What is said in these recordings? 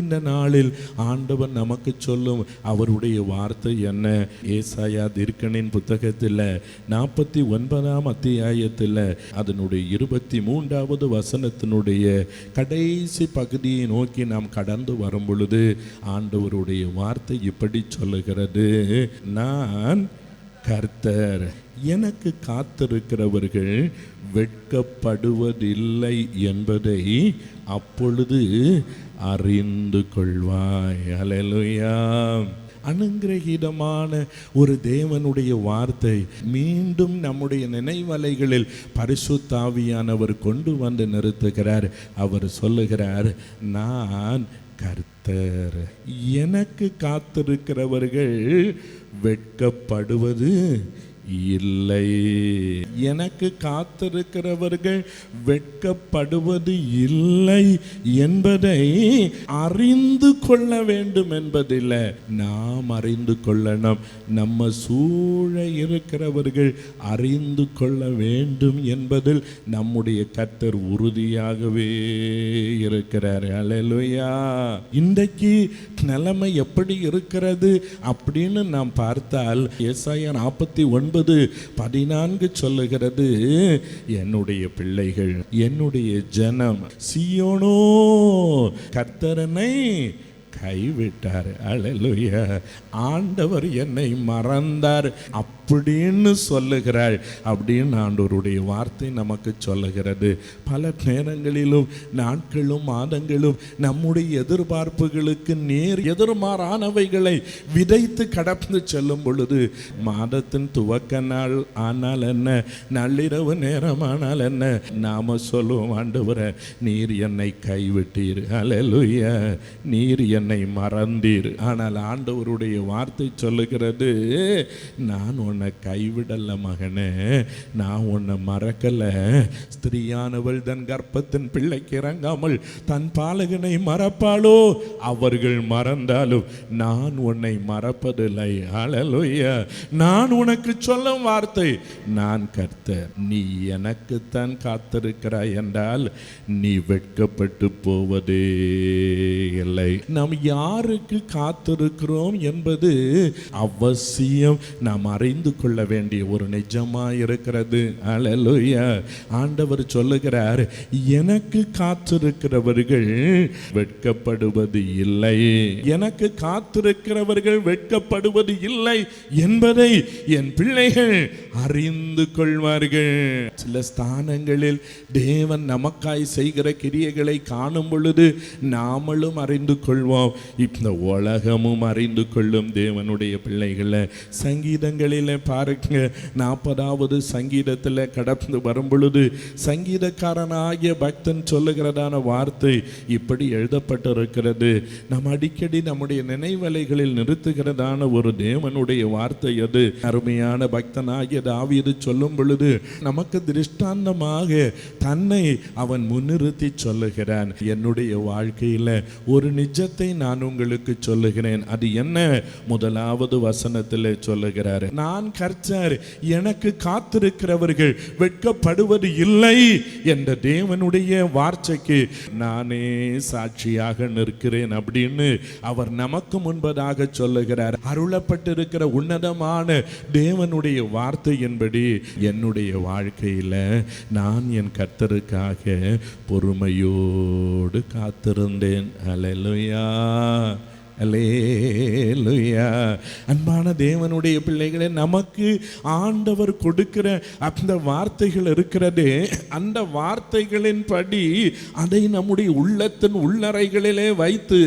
இந்த நாளில் ஆண்டவர் நமக்கு சொல்லும் அவருடைய வார்த்தை என்ன? ஏசாயா தீர்க்கனின் புத்தகத்தில் நாற்பத்தி ஒன்பதாம் அத்தியாயத்தில் அதனுடைய இருபத்தி மூன்றாவது வசனத்தினுடைய கடைசி பகுதியை நோக்கி நாம் கடந்து வரும் பொழுது ஆண்டவருடைய வார்த்தை இப்படி சொல்லுகிறது. நான் கர்த்தர் எனக்கு காத்திருக்கிறவர்கள் வெட்கப்படுவதில்லை என்பதை அப்பொழுது அறிந்து கொள்வாய். அலலுயா அனுகிரகிதமான ஒரு தேவனுடைய வார்த்தை மீண்டும் நம்முடைய நினைவலைகளில் பரிசுத்தாவியானவர் கொண்டு வந்து நிறுத்துகிறார். அவர் சொல்லுகிறார் நான் கர்த்தர். எனக்கு காத்திருக்கிறவர்கள் வெட்கப்படுவது இல்லை. எனக்கு காத்திருக்கிறவர்கள் வெட்கப்படுவது இல்லை என்பதை அறிந்து கொள்ள வேண்டும் என்பதில்லை. நாம் அறிந்து கொள்ளணும். நம்ம சூழ இருக்கிறவர்கள் அறிந்து கொள்ள வேண்டும் என்பதில் நம்முடைய கத்தர் உறுதியாகவே இருக்கிறார். அலையலுயா இன்றைக்கு நிலைமை எப்படி இருக்கிறது அப்படின்னு நாம் பார்த்தால் ஏசாயா நாற்பத்தி ஒன்பது பதினான்கு சொல்லுகிறது. என்னுடைய பிள்ளைகள் என்னுடைய ஜனம் சியோனோ கத்தரனை கைவிட்டார். அழலுய ஆண்டவர் என்னை மறந்தார். அப்படின்னு சொல்லுகிறாள் அப்படின்னு ஆண்டவருடைய வார்த்தை நமக்கு சொல்லுகிறது. பல நேரங்களிலும் நாட்களும் மாதங்களும் நம்முடைய எதிர்பார்ப்புகளுக்கு நேர் எதிர்மாறானவைகளை விதைத்து கடந்து செல்லும் பொழுது மாதத்தின் துவக்க நாள் ஆனால் என்ன? நள்ளிரவு நேரமானால் என்ன? நாம சொல்லுவோம் ஆண்டவரை நீர் என்னை கைவிட்டீர். அலலுய நீர் என்னை மறந்தீர். ஆனால் ஆண்டவருடைய வார்த்தை சொல்லுகிறது நான் உன்னை கைவிடல மகனே. நான் உன்னை மறக்கல. ஸ்திரீயானவள் தன் கர்ப்பத்தின் பிள்ளைக்கு இறங்காமல் தன் பாலகனை மறப்பாளோ? அவர்கள் மறந்தாலும் நான் உன்னை மறப்பதில்லை. அழலுய நான் உனக்கு சொல்லும் வார்த்தை நான் கர்த்தர் நீ எனக்குத்தான் காத்திருக்கிறாய் என்றால் நீ வெட்கப்பட்டு போவதே இல்லை. நாம் யாருக்கு காத்திருக்கிறோம் என்பது அவசியம். நாம் அறிந்து கொள்ள வேண்டிய ஒரு நிஜமா இருக்கிறது அலலுயா ஆண்டவர் சொல்லுகிறார் எனக்கு காத்திருக்கிறவர்கள் வெட்கப்படுவது இல்லை. எனக்கு காத்திருக்கிறவர்கள் வெட்கப்படுவது இல்லை என்பதை என் பிள்ளைகள் அறிந்து கொள்வார்கள் சில ஸ்தானங்களில் தேவன் நமக்காய் செய்கிற கிரியைகளை காணும் பொழுது நாமளும் அறிந்து கொள்வோம். இந்த உலகமும் அறிந்து கொள்ளும் தேவனுடைய பிள்ளைகளை சங்கீதங்களில் பாருங்க. நாற்பதாவது சங்கீதத்தில் கடந்து வரும் பொழுது சங்கீதக்காரனாகிய பக்தன் சொல்லுகிறதான வார்த்தை இப்படி எழுதப்பட்டிருக்கிறது. நாம் அடிக்கடி நம்முடைய நினைவலைகளில் நிறுத்துகிறதான ஒரு தேவனுடைய வார்த்தை அது. அருமையான பக்தனாகிய தாவியது சொல்லும் பொழுது நமக்கு திருஷ்டாந்தமாக தன்னை அவன் முன்னிறுத்தி சொல்லுகிறான். என்னுடைய வாழ்க்கையில் ஒரு நிஜத்தை நான் உங்களுக்கு சொல்லுகிறேன். அது என்ன? முதலாவது வசனத்தில் சொல்லுகிறார். நான் கர்த்தர். எனக்கு காத்திருக்கிறவர்கள் வெட்கப்படுவது இல்லை என்ற தேவனுடைய வார்த்தைக்கு நானே சாட்சியாக நிற்கிறேன் அப்படின்னு அவர் நமக்கு முன்பதாக சொல்லுகிறார். அருளப்பட்டிருக்கிற உன்னதமான தேவனுடைய வார்த்தையின்படி என்னுடைய வாழ்க்கையில் நான் என் கர்த்தருக்காக பொறுமையோடு காத்திருந்தேன். அலையா அலேலுயா அன்பான தேவனுடைய பிள்ளைகளே நமக்கு ஆண்டவர் கொடுக்கிற அந்த வார்த்தைகள் இருக்கிறதே அந்த வார்த்தைகளின் படி அதை நம்முடைய உள்ளத்தின் உள்ளறைகளிலே வைத்து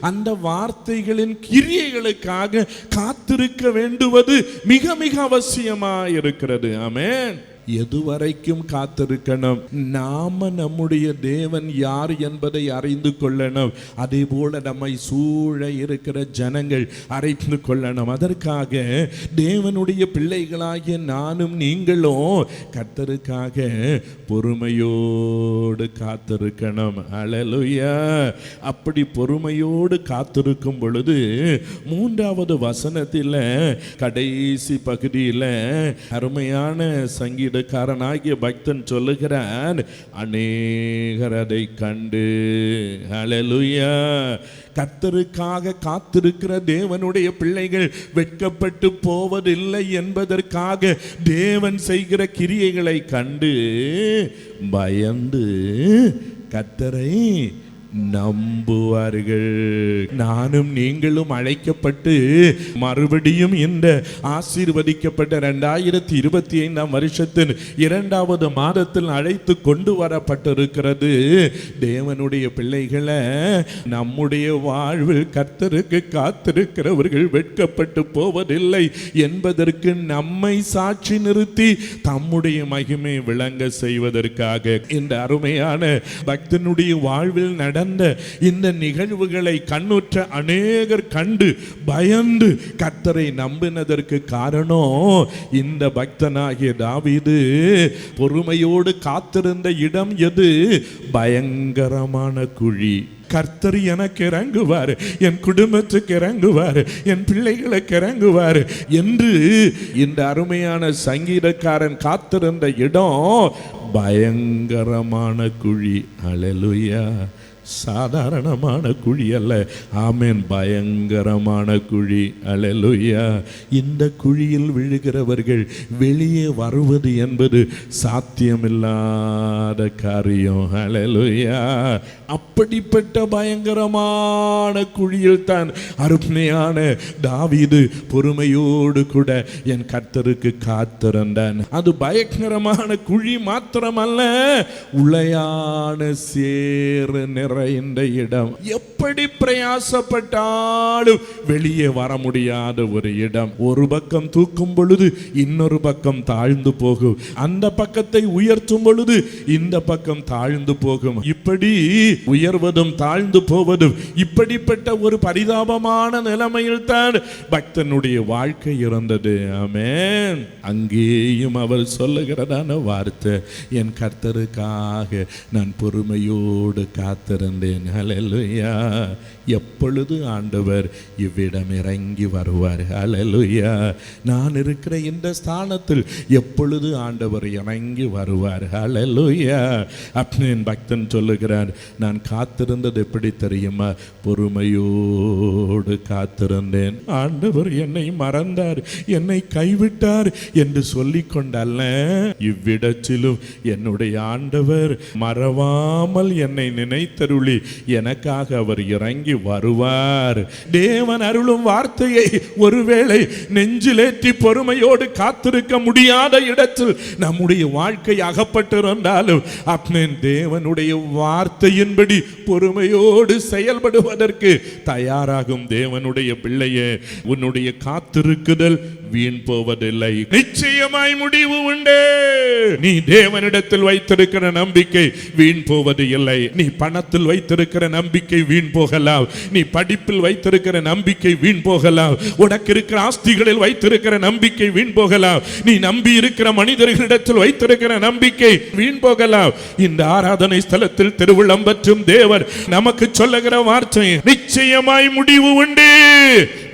அந்த வார்த்தைகளின் கிரியைகளுக்காக காத்திருக்க வேண்டுவது மிக மிக அவசியமாக இருக்கிறது ஆமேன். எதுவரைக்கும் காத்திருக்கணும். நாம நம்முடைய தேவன் யார் என்பதை அறிந்து கொள்ளணும். அதே போல நம்மை சூழ இருக்கிற ஜனங்கள் அறிந்து கொள்ளணும். அதற்காக தேவனுடைய பிள்ளைகளாகிய நானும் நீங்களும் கத்தருக்காக பொறுமையோடு காத்திருக்கணும். அழலுயா அப்படி பொறுமையோடு காத்திருக்கும் பொழுது மூன்றாவது வசனத்தில் கடைசி பகுதியில் அருமையான சங்கீத சங்கீதக்காரனாகிய பக்தன் சொல்லுகிறான் அநேகரதை கண்டு. ஹalleluya கத்தருக்காக காத்திருக்கிற தேவனுடைய பிள்ளைகள் வெட்கப்பட்டு போவதில்லை என்பதற்காக தேவன் செய்கிற கிரியைகளை கண்டு பயந்து கத்தரை நம்புவார்கள். நானும் நீங்களும் அழைக்கப்பட்டு மறுபடியும் இந்த ஆசீர்வதிக்கப்பட்ட ரெண்டாயிரத்தி இருபத்தி ஐந்தாம் வருஷத்தின் இரண்டாவது மாதத்தில் அழைத்து கொண்டு வரப்பட்டிருக்கிறது. தேவனுடைய பிள்ளைகளை நம்முடைய வாழ்வில் கர்த்தருக்கு காத்திருக்கிறவர்கள் வெட்கப்பட்டு போவதில்லை என்பதற்கு நம்மை சாட்சி நிறுத்தி தம்முடைய மகிமை விளங்க செய்வதற்காக. இந்த அருமையான பக்தனுடைய வாழ்வில் நட நடந்த இந்த நிகழ்வுகளை கண்ணுற்ற அநேகர் கண்டு பயந்து கர்த்தரை நம்பினதற்கு காரணம் இந்த பக்தனாகிய தாவிது. பொறுமையோடு காத்திருந்த இடம் எது? பயங்கரமான குழி. கர்த்தர் எனக்கு இறங்குவார் என் குடும்பத்துக்கு இறங்குவார் என் பிள்ளைகளுக்கு இறங்குவார் என்று இந்த அருமையான சங்கீதக்காரன் காத்திருந்த இடம் பயங்கரமான குழி. அழலுயா சாதாரணமான குழி அல்ல. ஆமேன் பயங்கரமான குழி. அலலுயா இந்த குழியில் விழுகிறவர்கள் வெளியே வருவது என்பது சாத்தியமில்லாத காரியம். அலலுயா அப்படிப்பட்ட பயங்கரமான குழியில் தான் அருமையான தாவிது பொறுமையோடு கூட என் கர்த்தருக்கு காத்திருந்தான். அது பயங்கரமான குழி மாத்திரமல்ல உளையான சேறு நிறைந்த இடம். எப்படி பிரயாசப்பட்டாலும் வெளியே வர முடியாத ஒரு இடம். ஒரு பக்கம் தூக்கும் பொழுது இன்னொரு பக்கம் தாழ்ந்து போகும். அந்த பக்கத்தை உயர்த்தும் பொழுது இந்த பக்கம் தாழ்ந்து போகும். இப்படி உயர்வதும் தாழ்ந்து போவதும் இப்படிப்பட்ட ஒரு பரிதாபமான நிலைமையில் தான் பக்தனுடைய வாழ்க்கை இருந்தது. ஆமேன். அங்கேயும் அவர் சொல்லுகிறதான வார்த்தை என் கர்த்தருக்காக நான் பொறுமையோடு காத்திருந்தேன் ஹalleluya எப்பொழுது ஆண்டவர் இவ்விடம் இறங்கி வருவார்? அலலுயா நான் இருக்கிற இந்த ஸ்தானத்தில் எப்பொழுது ஆண்டவர் இறங்கி வருவார்? அலலுயா அப்படின்னு பக்தன் சொல்லுகிறார் நான் காத்திருந்தது எப்படி தெரியுமா? பொறுமையோடு காத்திருந்தேன். ஆண்டவர் என்னை மறந்தார் என்னை கைவிட்டார் என்று சொல்லிக்கொண்டல்ல இவ்விடத்திலும் என்னுடைய ஆண்டவர் மறவாமல் என்னை நினைத்தருளி எனக்காக அவர் இறங்கி வருவார். தேவன் அருளும் வார்த்தையை ஒருவேளை நெஞ்சிலேற்றி பொறுமையோடு காத்திருக்க முடியாத இடத்தில் நம்முடைய வாழ்க்கை அகப்பட்டிருந்தாலும் அப்பன் தேவனுடைய வார்த்தையின்படி பொறுமையோடு செயல்படுவதற்கு தயாராகும் தேவனுடைய பிள்ளையே உன்னுடைய காத்திருக்குதல் வீண் போவதில்லை நிச்சயமாய் முடிவு உண்டு. நீ தேவனிடத்தில் வைத்திருக்கிற நம்பிக்கை வீண் போவது இல்லை நீ பணத்தில் வைத்திருக்கிற நம்பிக்கை வீண் போகலாம் நீ படிப்பில் வைத்திருக்கிற நம்பிக்கை வீண் போகலாம் உனக்கு இருக்கிற ஆஸ்திகளில் வைத்திருக்கிற நம்பிக்கை வீண் போகலாம் நீ நம்பி இருக்கிற மனிதர்களிடத்தில் வைத்திருக்கிற நம்பிக்கை வீண் போகலாம் இந்த ஆராதனை ஸ்தலத்தில் திருவிழம்பற்றும் தேவர் நமக்கு சொல்லுகிற வார்த்தை நிச்சயமாய் முடிவு உண்டு.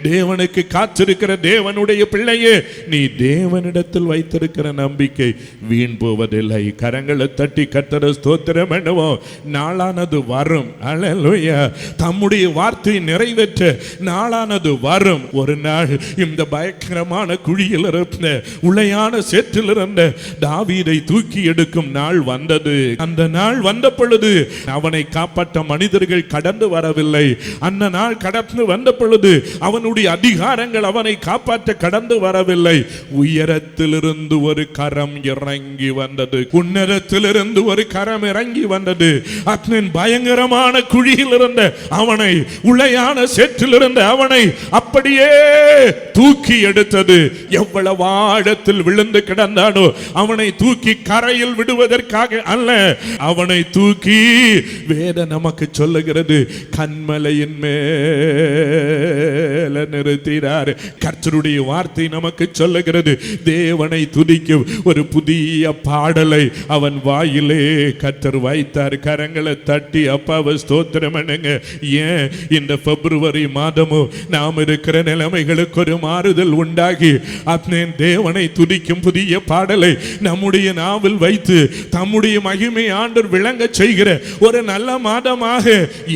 தேவனுக்கு காத்திருக்கிற தேவனுடைய பிள்ளையே நீ தேவனிடத்தில் வைத்திருக்கிற நம்பிக்கை வீண் போவதில்லை. கரங்களை தட்டி கத்தர ஸ்தோத்திரம் பண்ணுவோம். நாளானது வரும். அழலுயா தம்முடைய வார்த்தை நிறைவேற்ற. நாளானது வரும். ஒரு நாள் இந்த பயங்கரமான குழியில் இருந்த உளையான சேற்றில் இருந்த தாவீதை தூக்கி எடுக்கும் நாள் வந்தது. அந்த நாள் வந்த பொழுது அவனை காப்பாற்ற மனிதர்கள் கடந்து வரவில்லை. அந்த நாள் கடந்து வந்த பொழுது அவனுடைய அதிகாரங்கள் அவனை காப்பாற்ற கடந்து வரவில்லை. உயரத்திலிருந்து ஒரு கரம் இறங்கி வந்தது. உன்னதத்திலிருந்து ஒரு கரம் இறங்கி வந்தது. அக்னின் பயங்கரமான குழியில் இருந்த அவனை உளையான சேற்றிலிருந்து அவனை அப்படியே தூக்கி எடுத்தது. எவ்வளவு ஆழத்தில் விழுந்து கிடந்தானோ அவனை தூக்கி கரையில் விடுவதற்காக அல்ல. அவனை தூக்கி வேத நமக்கு சொல்லுகிறது கண்மலையின் மேல நிறுத்தினார். கர்த்தருடைய வார்த்தை நமக்கு சொல்லுகிறது தேவனை துதிக்கும் ஒரு புதிய பாடலை அவன் வாயிலே. கர்த்தர் வைத்தார் கரங்களை தட்டி அப்பாவை ஸ்தோத்திரம் பண்ணுங்க. ஏன் இந்த பிப்ரவரி மாதமும் நாம் இருக்கிற நிலைமைகளுக்கு ஒரு மாறுதல் உண்டாகி அத்னேன் தேவனை துதிக்கும் புதிய பாடலை நம்முடைய நாவில் வைத்து தம்முடைய மகிமை ஆண்டர் விளங்க செய்கிற ஒரு நல்ல மாதமாக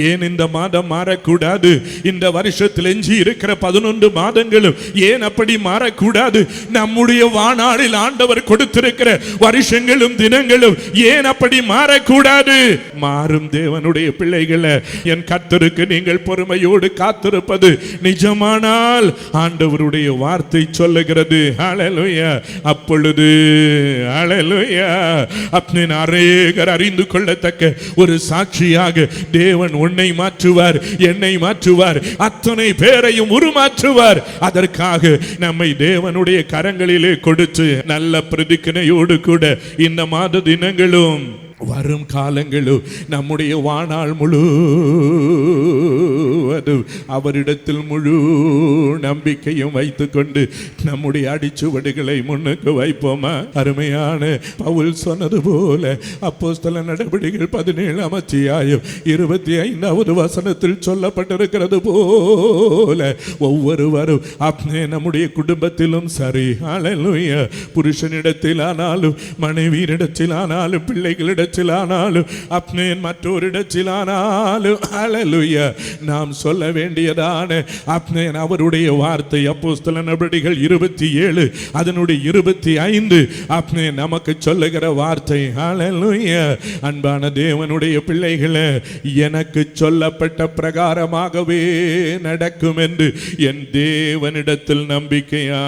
ஏன் இந்த மாதம் மாறக்கூடாது? இந்த வருஷத்தில் எஞ்சி இருக்கிற பதினொன்று மாதங்களும் ஏன் அப்படி மாறக்கூடாது? நம்முடைய வானாளில் ஆண்டவர் கொடுத்திருக்கிற வருஷங்களும் தினங்களும் ஏன் அப்படி மாறக்கூடாது? மாறும் தேவனுடைய பிள்ளைகளை என் கத்தருக்கு நீங்கள் பொறுமையோடு காத்திருப்பது நிஜமானால் ஆண்டவருடைய வார்த்தை சொல்லுகிறது. அழலுயா அப்பொழுது அழலுயா அப்னின் அரேகர் அறிந்து கொள்ளத்தக்க ஒரு சாட்சியாக தேவன் உன்னை மாற்றுவார் என்னை மாற்றுவார். அத்தனை பேரையும் உருமாற்றுவார். அதற்காக நம்மை தேவனுடைய கரங்களிலே கொடுத்து நல்ல பிரதிக்கணையோடு கூட இந்த மாத தினங்களும் வரும் காலங்களும் நம்முடைய வாழ்நாள் முழுவதும் அவரிடத்தில் முழு நம்பிக்கையும் வைத்துக்கொண்டு நம்முடைய அடிச்சுவடுகளை முன்னுக்கு வைப்போமா? அருமையான பவுல் சொன்னது போல அப்போ ஸ்தல நடவடிக்கைகள் பதினேழாம் அத்தியாயம் இருபத்தி ஐந்தாவது வசனத்தில் சொல்லப்பட்டிருக்கிறது போல ஒவ்வொருவரும் அப்பே நம்முடைய குடும்பத்திலும் சரி அழலுய புருஷனிடத்தில் ஆனாலும் மனைவியினிடத்தில் ஆனாலும் பிள்ளைகளிடத்தில் ஆனாலும் அப்னேன் மற்றொரிடத்திலானாலும் அழலுய நாம் சொல்ல வேண்டியதான அப்னேன் அவருடைய வார்த்தை அப்போஸ்தல நபடிகள் இருபத்தி ஏழு அதனுடைய இருபத்தி ஐந்து அப்னேன் நமக்கு சொல்லுகிற வார்த்தை அழலுய அன்பான தேவனுடைய பிள்ளைகளை எனக்கு சொல்லப்பட்ட பிரகாரமாகவே நடக்கும் என்று என் தேவனிடத்தில் நம்பிக்கையா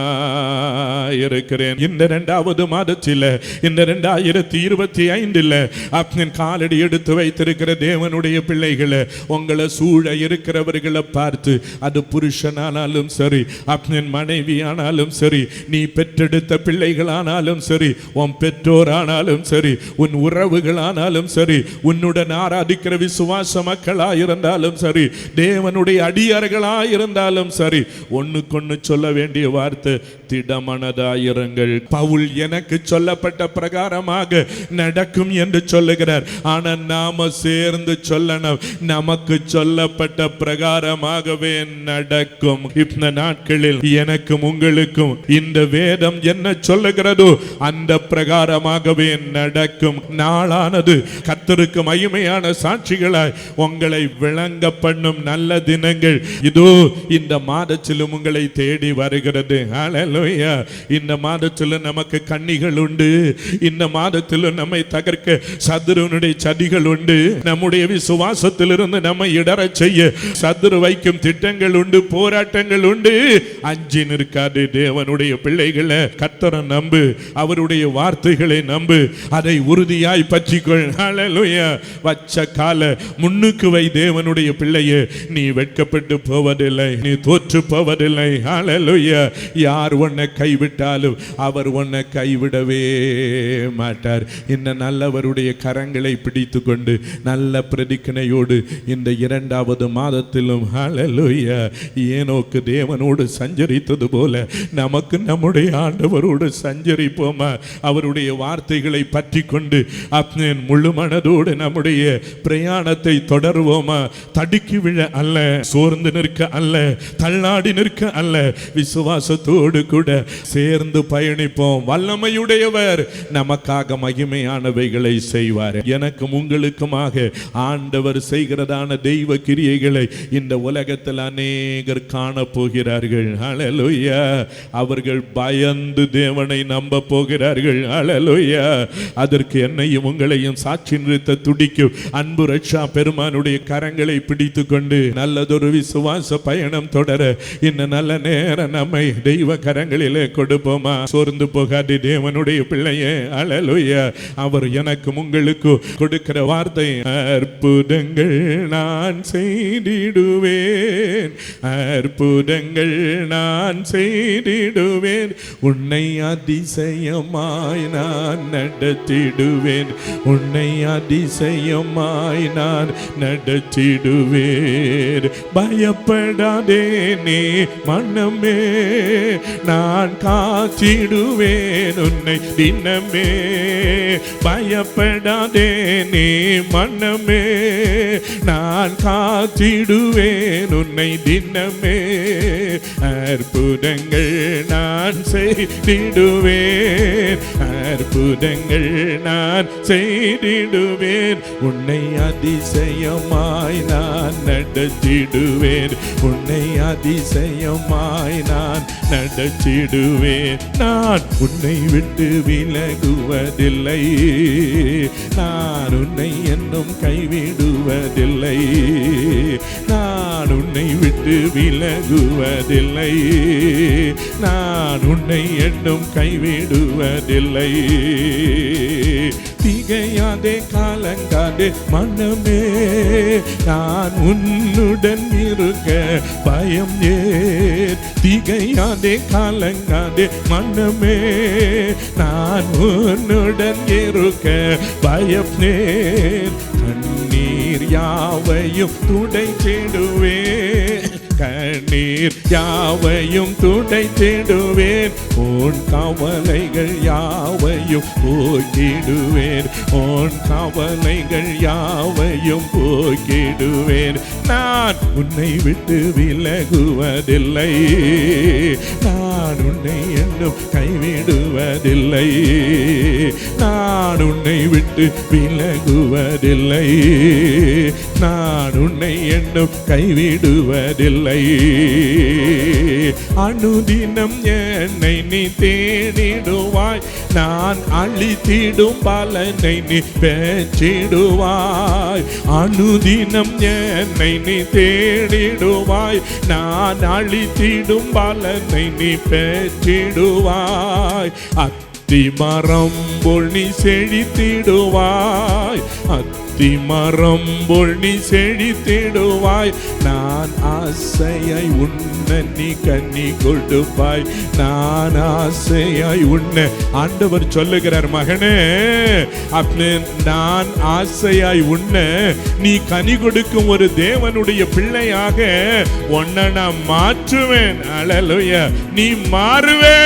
இருக்கிறேன் இந்த இரண்டாவது மாதத்தில் இந்த இரண்டாயிரத்தி இருபத்தி ஐந்தில் அப்னின் காலடி எடுத்து வைத்திருக்கிற தேவனுடைய பிள்ளைகளை உங்களை சூழ இருக்கிறவர்களை பார்த்து அது புருஷனானாலும் சரி அப்னின் மனைவி ஆனாலும் சரி நீ பெற்றெடுத்த பிள்ளைகளானாலும் சரி உன் பெற்றோரானாலும் சரி உன் உறவுகளானாலும் சரி உன்னுடன் ஆராதிக்கிற விசுவாச மக்களாயிருந்தாலும் சரி தேவனுடைய அடியார்களாயிருந்தாலும் சரி ஒன்றுக்கொன்று சொல்ல வேண்டிய வார்த்தை திடமனதாயிருங்கள். பவுல் எனக்கு சொல்லப்பட்ட பிரகாரமாக நடக்கும் என்று சொல்லுகிறார். ஆனால் நாம சேர்ந்து சொல்லணும். நமக்கு சொல்லப்பட்ட பிரகாரமாகவே நடக்கும். இந்த நாட்களில் எனக்கும் உங்களுக்கும் இந்த வேதம் என்ன சொல்லுகிறதோ அந்த பிரகாரமாகவே நடக்கும். நாளானது கத்தருக்கு மகிமையான சாட்சிகளாய் உங்களை விளங்க பண்ணும் நல்ல தினங்கள். இதோ இந்த மாதத்திலும் உங்களை தேடி வருகிறது. ஹலோயா இந்த மாதத்தில் நமக்கு கண்ணிகள் உண்டு. இந்த மாதத்தில் நம்மை தகர்க்க சதுருனுடைய சதிகள் உண்டு. நம்முடைய விசுவாசத்திலிருந்து நம்மை இடர செய்ய சதுரு வைக்கும் திட்டங்கள் உண்டு போராட்டங்கள் உண்டு. அஞ்சி நிற்காது தேவனுடைய பிள்ளைகளை கத்தரை நம்பு அவருடைய வார்த்தைகளை நம்பு. அதை உறுதியாய் பற்றிக்கொள். ஹalleluya வச்ச கால முன்னுக்கு வை தேவனுடைய பிள்ளையே. நீ வெட்கப்பட்டு போவதில்லை நீ தோற்று போவதில்லை. ஹalleluya யார் உன்னை கைவிட்டாலும் அவர் உன்னை கைவிடவே மாட்டார். இந்த நல்லவருடைய கரங்களை பிடித்து கொண்டு நல்ல பிரதிக்கனையோடு இந்த இரண்டாவது மாதத்திலும் ஹalleluya ஏனோக்கு தேவனோடு சஞ்சரித்தது போல நமக்கு நம்முடைய ஆண்டவரோடு சஞ்சரிப்போமா? அவருடைய வார்த்தைகளை பற்றி கொண்டு அப்னேன் முழு மனதோடு நம்முடைய பிரயாணத்தை தொடருவோமா? தடுக்கி விழ அல்ல சோர்ந்து நிற்க அல்ல தள்ளாடி நிற்க அல்ல விசுவாசத்தோடு கூட சேர்ந்து பயணிப்போம். வல்லமையுடையவர் நமக்காக மகிமையானவைகளை செய்வார். எனக்கும் உங்களுக்குமாக ஆண்டவர் செய்கிறதான தெய்வ கிரியைகளை இந்த உலகத்தில் அநேகர் காண போகிறார்கள் ஹalleluya அவர்கள் பயந்து தேவனை நம்ப போகிறார்கள். அழலுயா அதற்கு என்னையும் உங்களையும் சாட்சி நிறுத்த துடிக்கும் அன்பு ரட்சா பெருமானுடைய கரங்களை பிடித்து கொண்டு நல்லதொரு விசுவாச பயணம் தொடர இந்த நல்ல நேரம் நம்மை தெய்வ கரங்கள் கரங்களிலே கொடுப்போமா? சோர்ந்து போகாது தேவனுடைய பிள்ளையே. அழலுய அவர் எனக்கு உங்களுக்கு கொடுக்கிற வார்த்தை அற்புதங்கள் நான் செய்திடுவேன். அற்புதங்கள் நான் செய்திடுவேன். உன்னை அதிசயமாய் நான் நடத்திடுவேன். உன்னை அதிசயமாய் நான் நடத்திடுவேன். பயப்படாதே நீ மனமே நான் காத்திடுவேன் உன்னை தினமே. பயப்படாதே நீ மன்னமே நான் காத்திடுவேன் உன்னை தினமே. அற்புதங்கள் நான் செய்திடுவேன். அற்புதங்கள் நான் செய்திடுவேன். உன்னை அதிசயமாய் நான் நடத்திடுவேன். உன்னை அதிசயமாய் நான் நடத்திடுவேன் நான் உன்னை விட்டு விலகுவதில்லை. நான் உன்னை என்னும் கைவிடுவதில்லை. நான் உன்னை விட்டு விலகுவதில்லை. நான் உன்னை எண்ணும் கைவிடுவதில்லை. திகையாதே காலங்காதே மனமே நான் உன்னுடன் இருக்க பயம் ஏ திகையாதே காலங்காதே மனமே நான் உன்னுடன் இருக்க பயம் நேர் கண்ணீர் யாவையும் துடை தேடுவேன். கண்ணீர் யாவையும் துடைத்திடுவேன் உன் கவலைகள் யாவையும் போக்கிடுவேன். உன் கவலைகள் யாவையும் போக்கிடுவேன். நான் உன்னை விட்டு விலகுவதில்லை. நான் உன்னை என்னும் கைவிடுவதில்லை. நான் உன்னை விட்டு விலகுவதில்லை. நான் உன்னை என்னும் கைவிடுவதில்லை. அனுதினம் என்னை நீ தேடிடுவாய். நான் அழித்திடும் பலனை நீ பேச்சிடுவாய் அனுதினம் என்னை நீ தேடிடுவாய். நான் அழித்திடும் பலனை நீ பேச்சிடுவாய் அத்த அத்திமரம் போல் நீ செழித்திடுவாய். அத்தி மரம் போல் நீ செழித்திடுவாய். நான் ஆசையாய் உன்ன நீ கண்ணி கொடுப்பாய். நான் ஆசையாய் உன்ன ஆண்டவர் சொல்லுகிறார் மகனே. அப்படி நான் ஆசையாய் உன்ன நீ கனி கொடுக்கும் ஒரு தேவனுடைய பிள்ளையாக உன்னை நான் மாற்றுவேன். அழலுய நீ மாறுவே.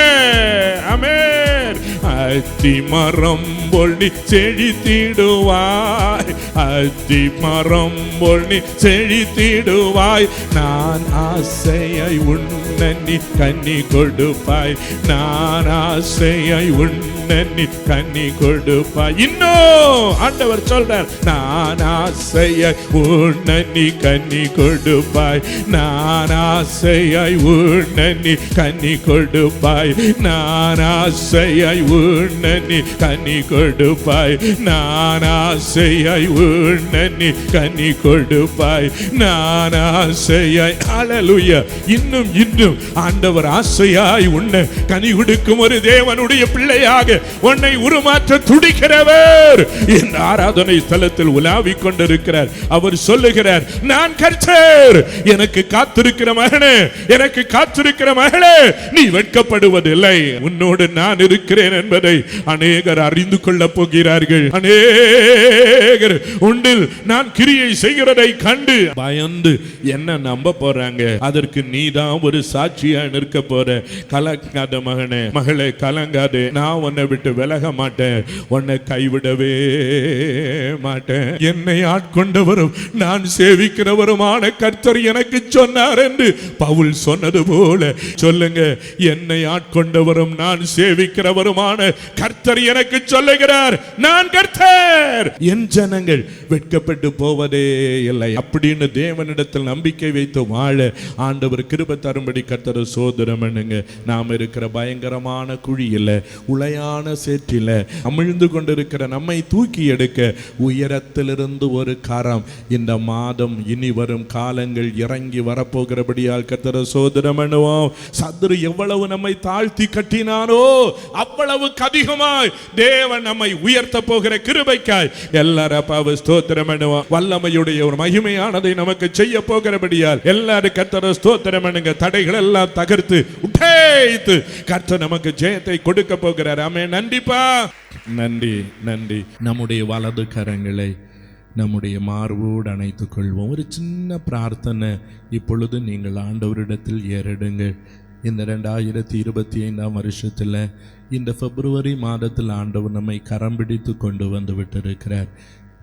அமே அத்திமரம் பொள்ளி செழித்திடுவாய். அத்தி மரம் பொள்ளி செழித்திடுவாய். நான் ஆசையை உண்ணி கன்னி கொடுப்பாய். நான் ஆசையை உண்ணி என்ன கண்ணி கொடுப்பாய் இன்னும் ஆண்டவர் சொல்றார் நான் ஆசையாய் உன்ன கண்ணி கொடுப்பாய். நான் ஆசையாய் உன்ன நீ கண்ணி கொடுப்பாய். நான் ஆசையாய் உன்ன நீ கண்ணி கொடுப்பாய். நான் ஆசையாய் உன்ன நீ கண்ணி கொடுப்பாய். நான் ஆசையாய் ஹalleluya இன்னும் இன்னும் ஆண்டவர் ஆசையாய் உன்னை கனி கொடுக்கும் ஒரு தேவனுடைய பிள்ளையாக உன்னை உருமாற்ற துடிக்கிறவர். என் ஆராதனை ஸ்தலத்தில் உலாவிக் கொண்டிருக்கிறார். அவர் சொல்லுகிறார் நான் கர்த்தர். எனக்கு காத்திருக்கிற மகனே எனக்கு காத்திருக்கிற மகளே நீ வெட்கப்படுவதில்லை. உன்னோடு நான் இருக்கிறேன் என்பதை அநேகர் அறிந்து கொள்ளப் போகிறார்கள். அநேகர் உண்டில் நான் கிரியை செய்கிறதை கண்டு பயந்து என்ன நம்ப போறாங்க? அதற்கு நீதான் ஒரு சாட்சியா நிற்க போற கலங்காத மகனே மகளே கலங்காதே. நான் உன்னை விட்டு விலக மாட்டேன். உன்னை கைவிடவே மாட்டேன். என்னை ஆட்கொண்டவரும் நான் சேவிக்கிறவருமான கர்த்தர் எனக்கு சொன்னார் என்று பவுல் சொன்னது போல சொல்லுங்க. என்னை ஆட்கொண்டவரும் நான் சேவிக்கிறவருமான கர்த்தர் எனக்கு சொல்லுகிறார். நான் கர்த்தர்! என் ஜனங்கள் வெட்கப்பட்டு போவதே இல்லை. அப்படின்னு தேவனிடத்தில் நம்பிக்கை வைத்து வாழ ஆண்டவர் கிருப தரும்படி தரும்படி கத்தர் சோதனம் பண்ணுங்க. நாம் இருக்கிற பயங்கரமான குழியில் உளையான சேற்றில் அமிழ்ந்து கொண்டிருக்கிற நம்மை தூக்கி எடுக்க உயரத்திலிருந்து ஒரு கரம். இந்த மாதம் இனி வரும் காலங்கள் இறங்கி வரப்போகிறபடியால் கத்தர சோதனம் பண்ணுவோம். எவ்வளவு நம்மை தாழ்த்தி கட்டினாரோ அவ்வளவுக்கு அதிகமாய் தேவன் நம்மை உயர்த்த போகிற கிருபைக்காய் எல்லாரும் அப்பாவை ஸ்தோத்திரம் பண்ணுவோம். வல்லமையுடைய ஒரு மகிமையானதை நமக்கு செய்ய போகிறபடியால் எல்லாரும் கத்தர ஸ்தோத்திரம் பண்ணுங்க. தடைகள் எல்லாம் தகர்த்து உட்டேத்து கர்த்த நமக்கு ஜெயத்தை கொடுக்க போகிறார். ஆமே நன்றிப்பா. நன்றி நன்றி. நம்முடைய வலது கரங்களை நம்முடைய மார்போடு அணைத்து கொள்வோம். ஒரு சின்ன பிரார்த்தனை இப்பொழுது நீங்கள் ஆண்டவரிடத்தில் ஏறிடுங்கள். இந்த ரெண்டாயிரத்தி இருபத்தி ஐந்தாம் வருஷத்தில் இந்த பிப்ரவரி மாதத்தில் ஆண்டவர் நம்மை கரம் பிடித்து கொண்டு வந்து விட்டிருக்கிறார்.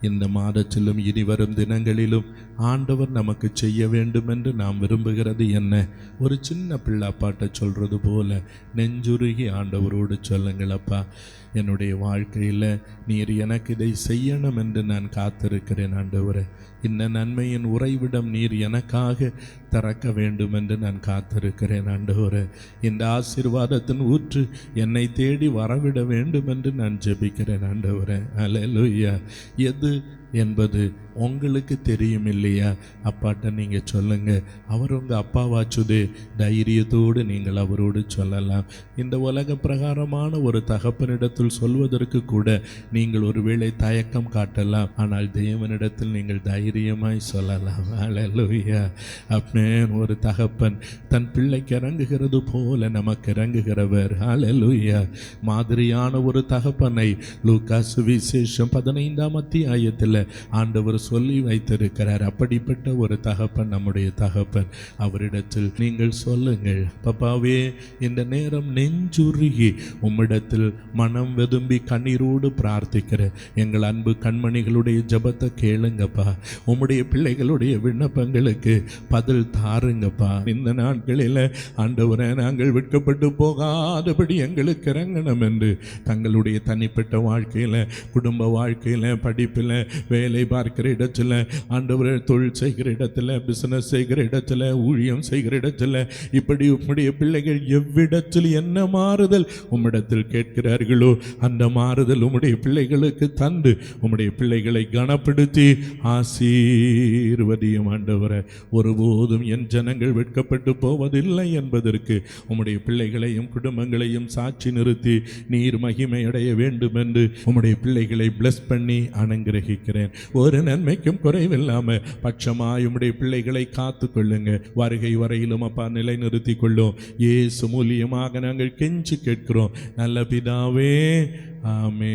இந்த மாதத்திலும் இனி வரும் தினங்களிலும் ஆண்டவர் நமக்கு செய்ய வேண்டும் என்று நாம் விரும்புகிறது என்ன? ஒரு சின்ன பிள்ளாப்பாட்ட சொல்கிறது போல நெஞ்சுருகி ஆண்டவரோடு சொல்லுங்கள் அப்பா என்னுடைய வாழ்க்கையில் நீர் எனக்கு இதை செய்யணும் என்று நான் காத்திருக்கிறேன் ஆண்டவரே. இந்த நன்மையின் உறைவிடம் நீர் எனக்காக திறக்க வேண்டும் என்று நான் காத்திருக்கிறேன் ஆண்டவரே. இந்த ஆசீர்வாதத்தின் ஊற்று என்னை தேடி வரவிட வேண்டும் என்று நான் ஜெபிக்கிறேன் ஆண்டவரே. அல்லேலூயா எது என்பது உங்களுக்கு தெரியும் இல்லையா அப்பாட்ட நீங்கள் சொல்லுங்கள் அவர் உங்கள் அப்பாவாச்சுதே. தைரியத்தோடு நீங்கள் அவரோடு சொல்லலாம். இந்த உலக பிரகாரமான ஒரு தகப்பனிடத்தில் சொல்வதற்கு கூட நீங்கள் ஒருவேளை தயக்கம் காட்டலாம். ஆனால் தேவனிடத்தில் நீங்கள் தைரியமாய் சொல்லலாம். அல்லேலூயா அப்பேன் ஒரு தகப்பன் தன் பிள்ளைக்கு இறங்குகிறது போல நமக்கு இறங்குகிறவர். அல்லேலூயா மாதிரியான ஒரு தகப்பனை லூக்கா விசேஷம் பதினைந்தாம் அத்தியாயத்தில் ஆண்டவர் சொல்லி வைத்திருக்கிறார். அப்படிப்பட்ட ஒரு தகப்பன் நம்முடைய தகப்பன். அவரிடத்தில் நீங்கள் சொல்லுங்கள் பப்பாவே இந்த நேரம் நெஞ்சுருகி உம்மிடத்தில் மனம் வெதும்பி கண்ணீரோடு பிரார்த்திக்கிற எங்கள் அன்பு கண்மணிகளுடைய ஜெபத்தை கேளுங்கப்பா. உம்முடைய பிள்ளைகளுடைய விண்ணப்பங்களுக்கு பதில் தாருங்கப்பா. இந்த நாட்களில் ஆண்டவரை நாங்கள் விற்கப்பட்டு போகாதபடி எங்களுக்கு இறங்கணும் என்று தங்களுடைய தனிப்பட்ட வாழ்க்கையில் குடும்ப வாழ்க்கையில் படிப்பில் வேலை பார்க்கிற இடத்துல ஆண்டவரை தொழில் செய்கிற இடத்துல பிஸ்னஸ் செய்கிற இடத்துல ஊழியம் செய்கிற இடத்துல இப்படி உம்முடைய பிள்ளைகள் எவ்விடத்தில் என்ன மாறுதல் உம்மிடத்தில் கேட்கிறார்களோ அந்த மாறுதல் உம்முடைய பிள்ளைகளுக்கு தந்து உம்முடைய பிள்ளைகளை கனப்படுத்தி ஆசீர்வதியும் ஆண்டவரை. ஒருபோதும் என் ஜனங்கள் வெட்கப்பட்டு போவதில்லை என்பதற்கு உம்முடைய பிள்ளைகளையும் குடும்பங்களையும் சாட்சி நிறுத்தி நீர் மகிமை அடைய வேண்டும் என்று உம்முடைய பிள்ளைகளை பிளஸ் பண்ணி சொல்லுகிறேன் ஒரு நன்மைக்கும் குறைவில்லாம பட்சமாய் உம்முடைய பிள்ளைகளை காத்து கொள்ளுங்க வருகை வரையிலும் அப்பா நிலை நிறுத்தி கொள்ளும் ஏசு மூலியமாக நாங்கள் கெஞ்சி கேட்கிறோம். நல்ல பிதாவே ஆமே